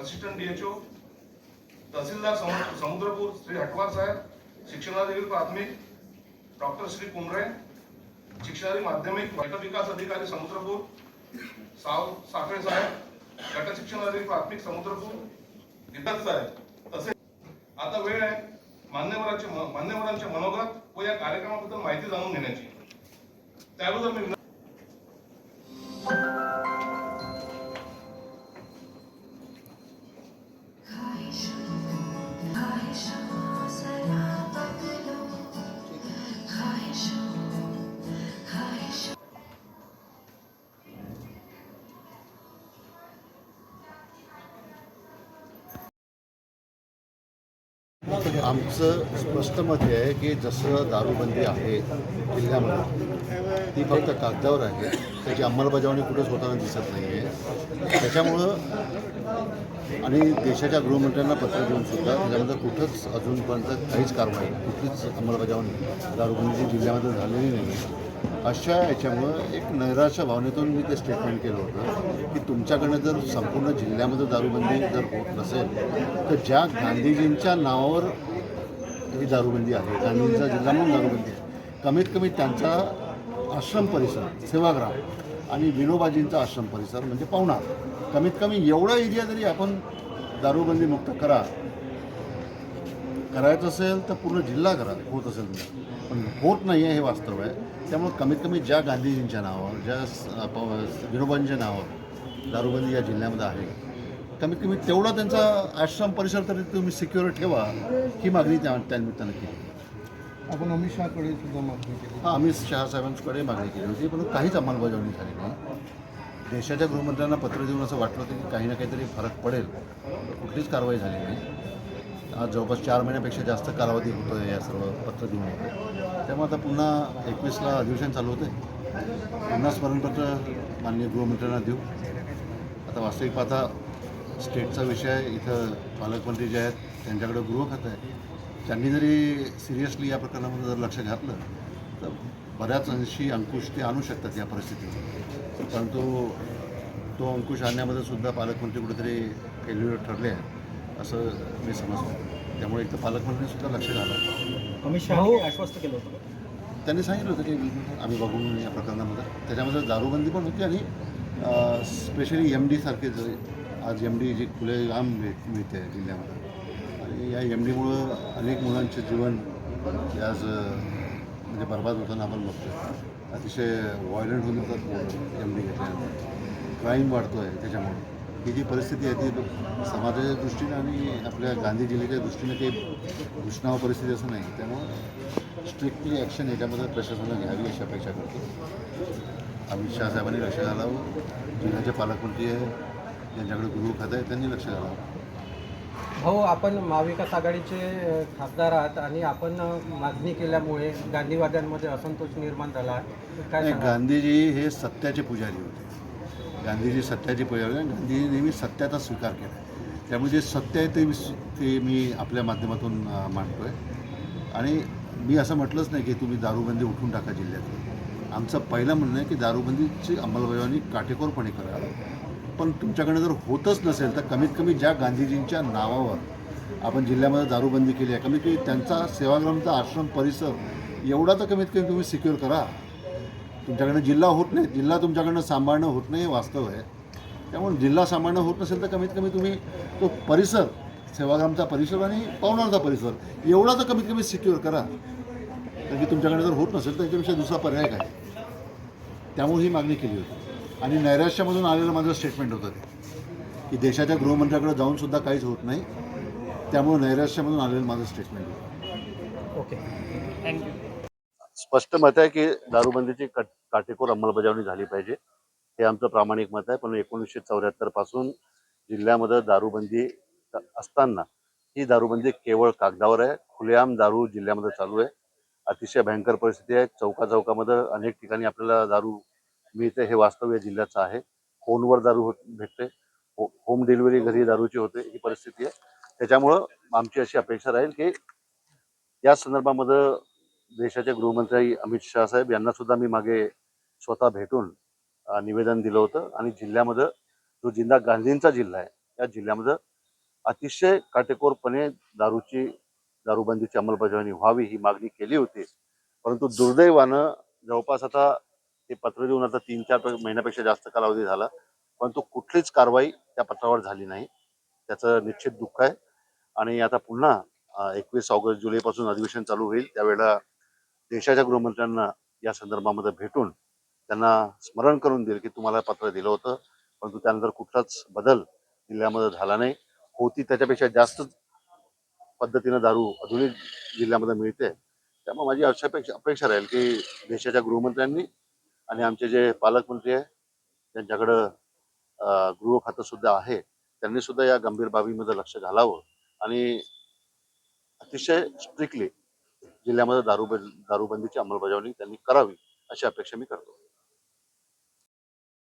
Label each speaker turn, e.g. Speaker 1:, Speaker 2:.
Speaker 1: Assistant DHO तहसीलदार समुद्रपूर श्री हटवार साहेब शिक्षणाधिकारी प्राथमिक डॉक्टर श्री कुंडरे शिक्षणाधिकारी माध्यमिक गट विकास अधिकारी समुद्रपूर साव साखळे साहेब गट शिक्षणाधिकारी प्राथमिक समुद्रपूर गीतक साहेब. तसेच आता वेळ आहे मान्यवरांचे मान्यवरांचे मनोगत व या कार्यक्रमाबद्दल माहिती जाणून घेण्याची. त्याबद्दल मी
Speaker 2: आमचं स्पष्ट मत हे आहे की जसं दारूबंदी आहे जिल्ह्यामध्ये ती फक्त कागदावर आहे. त्याची अंमलबजावणी कुठंच होताना दिसत नाही आहे त्याच्यामुळं आणि देशाच्या गृहमंत्र्यांना पत्र देऊन सुद्धा त्याच्यामध्ये कुठंच अजूनपर्यंत काहीच कारवाई कुठलीच अंमलबजावणी दारूबंदीची जिल्ह्यामध्ये झालेली नाही अशा याच्यामुळं एक नैराश्य भावनेतून मी ते स्टेटमेंट केलं होतं की तुमच्याकडनं जर संपूर्ण जिल्ह्यामध्ये दारूबंदी जर होत नसेल तर ज्या गांधीजींच्या नावावर ही दारूबंदी आहे गांधींचा जिल्हा म्हणून दारूबंदी आहे कमीत कमी त्यांचा आश्रम परिसर सेवाग्राम आणि विनोबाजींचा आश्रम परिसर म्हणजे पाहुणा कमीत कमी एवढा एरिया जरी आपण दारूबंदी मुक्त करा करायचं असेल तर पूर्ण जिल्हा करा होत असेल तर. पण होत नाही आहे हे वास्तव आहे. त्यामुळे कमीत कमी ज्या गांधीजींच्या नावावर ज्या विनोबांच्या नावावर दारूबंदी या जिल्ह्यामध्ये आहे कमीत कमी तेवढा त्यांचा आश्रम परिसर तरी तुम्ही सिक्युअर ठेवा ही मागणी त्या त्यानिमित्तानं केली.
Speaker 3: आपण अमित शहाकडे सुद्धा मागणी केली.
Speaker 2: हां अमित शहा साहेबांकडे मागणी केली होती पण काहीच अंमलबजावणी झाली नाही. देशाच्या गृहमंत्र्यांना पत्र देऊन असं वाटलं होतं की काही ना काहीतरी फरक पडेल. कुठलीच कारवाई झाली नाही. हा जवळपास चार महिन्यापेक्षा जास्त कालावधी होतो आहे या सर्व पत्र देऊन होते त्यामुळे आता पुन्हा एकवीसला अधिवेशन चालू होते पुन्हा स्मरणपत्र माननीय गृहमंत्र्यांना देऊ. आता वास्तविक पाहता स्टेटचा विषय इथं पालकमंत्री जे आहेत त्यांच्याकडे गृह खातं आहे. त्यांनी जरी सिरियसली या प्रकरणामध्ये जर लक्ष घातलं तर बऱ्याच अंशी अंकुश ते आणू शकतात या परिस्थितीत परंतु तो अंकुश आणण्यामध्ये सुद्धा पालकमंत्री कुठेतरी फेल्युअर ठरले आहेत. असं मी समजतो. त्यामुळे एक तर पालकमंत्र्यांनी सुद्धा लक्ष घालावं.
Speaker 4: अमित शहानी आश्वस्त केलं होतं.
Speaker 2: त्यांनी सांगितलं होतं की आम्ही बघून या प्रकरणामध्ये. त्याच्यामध्ये दारूबंदी पण होती आणि स्पेशली एम डीसारखे जे आज एम डी जी खुलेआम मिळ- मिळते आहे जिल्ह्यामध्ये. आणि या एम डीमुळं अनेक मुलांचे जीवन आज म्हणजे बर्बाद होताना आपण बघतो अतिशय व्हायलंट होऊन जातात एम डी घेतल्यानंतर. क्राईम वाढतो आहे त्याच्यामुळे. ही जी परिस्थिती आहे ती समाजाच्या दृष्टीने आणि आपल्या गांधी जिल्ह्याच्या दृष्टीने काही घुसणावं परिस्थिती असं नाही. त्यामुळं स्ट्रिक्टली ॲक्शन याच्यामध्ये प्रशासनानं घ्यावी अशी अपेक्षा करतो. अमित शहा साहेबांनी लक्ष घालावं. जिल्ह्याचे पालकमंत्री आहे ज्यांच्याकडे गृह खातं आहे त्यांनी लक्ष घालावं.
Speaker 4: भाऊ आपण महाविकास आघाडीचे खासदार आहात आणि आपण मागणी केल्यामुळे गांधीवाद्यांमध्ये असंतोष निर्माण झाला. आहे काय?
Speaker 2: गांधीजी हे सत्याचे पुजारी होते. गांधीजी सत्याची परिवार होते गांधीजी नेहमी सत्याचा स्वीकार केला. त्यामुळे जे सत्य आहे ते मी ते मी आपल्या माध्यमातून मांडतो आहे आणि मी असं म्हटलंच नाही की तुम्ही दारूबंदी उठून टाका जिल्ह्यात आमचं पहिलं म्हणणं आहे की दारूबंदीची अंमलबजावणी काटेकोरपणे करा. पण तुमच्याकडे जर होतच नसेल तर कमीत कमी ज्या गांधीजींच्या नावावर आपण जिल्ह्यामध्ये दारूबंदी केली आहे कमीत कमी त्यांचा सेवाग्रामचा आश्रम परिसर एवढा तर कमीत कमी तुम्ही सिक्युअर करा. तुमच्याकडनं जिल्हा होत नाही जिल्हा तुमच्याकडनं सांभाळणं होत नाही हे वास्तव आहे. त्यामुळे जिल्हा सांभाळणं होत नसेल तर कमीत कमी तुम्ही तो परिसर सेवाग्रामचा परिसर आणि पवनारचा परिसर एवढा तर कमीत कमी सिक्युअर करा. कारण की तुमच्याकडे जर होत नसेल तर त्याच्यापेक्षा दुसरा पर्याय काय? त्यामुळे ही मागणी केली होती. आणि नैराश्यामधून आलेलं माझं स्टेटमेंट होतं ते. की देशाच्या गृहमंत्र्याकडे जाऊन सुद्धा काहीच होत नाही. त्यामुळे नैराश्यामधून आलेलं माझं स्टेटमेंट होतं.
Speaker 4: ओके थँक्यू
Speaker 2: स्पष्ट मत आहे की दारूबंदीची कट काटेकोर अंमलबजावणी झाली पाहिजे. हे आमचं प्रामाणिक मत आहे. पण एकोणीसशे चौऱ्याहत्तरपासून जिल्ह्यामध्ये दारूबंदी असताना ही दारूबंदी केवळ कागदावर आहे. खुलेआम दारू जिल्ह्यामध्ये चालू आहे. अतिशय भयंकर परिस्थिती आहे. चौका चौकामध्ये अनेक ठिकाणी आपल्याला दारू मिळते. हे वास्तव्य जिल्ह्याचं आहे. फोनवर दारू होत भेटते. हो होम डिलिव्हरी घरी दारूची होते. ही परिस्थिती आहे. त्याच्यामुळं आमची अशी अपेक्षा राहील की या संदर्भामध्ये देशाचे गृहमंत्री अमित शहा साहेब यांना सुद्धा मी मागे स्वतः भेटून निवेदन दिलं होतं. आणि जिल्ह्यामध्ये जो जिल्हा गांधींचा जिल्हा आहे या जिल्ह्यामध्ये अतिशय काटेकोरपणे दारूची दारूबंदीची अंमलबजावणी व्हावी ही मागणी केली होती. परंतु दुर्दैवानं जवळपास आता ते पत्र देऊन आता तीन चार महिन्यापेक्षा जास्त कालावधी झाला. परंतु कुठलीच कारवाई त्या पत्रावर झाली नाही. त्याचं निश्चित दुःख आहे. आणि आता पुन्हा एकवीस ऑगस्ट जुलैपासून अधिवेशन चालू होईल. त्यावेळेला देशाच्या गृहमंत्र्यांना या संदर्भामध्ये भेटून त्यांना स्मरण करून देईल की तुम्हाला पत्र दिलं होतं परंतु त्यानंतर कुठलाच बदल जिल्ह्यामध्ये झाला नाही. होती त्याच्यापेक्षा जास्त पद्धतीनं दारू आधुनिक जिल्ह्यामध्ये मिळते. त्यामुळे माझी अशापेक्षा अपेक्षा अपेक्षा राहील की देशाच्या गृहमंत्र्यांनी आणि आमचे जे पालकमंत्री आहे त्यांच्याकडं गृह खातं सुद्धा आहे त्यांनी सुद्धा या गंभीर बाबीमध्ये लक्ष घालावं. आणि अतिशय स्ट्रिक्टली जिल्ह्यामध्ये दारू दारूबंदीची अंमलबजावणी त्यांनी करावी अशी अपेक्षा मी करतो.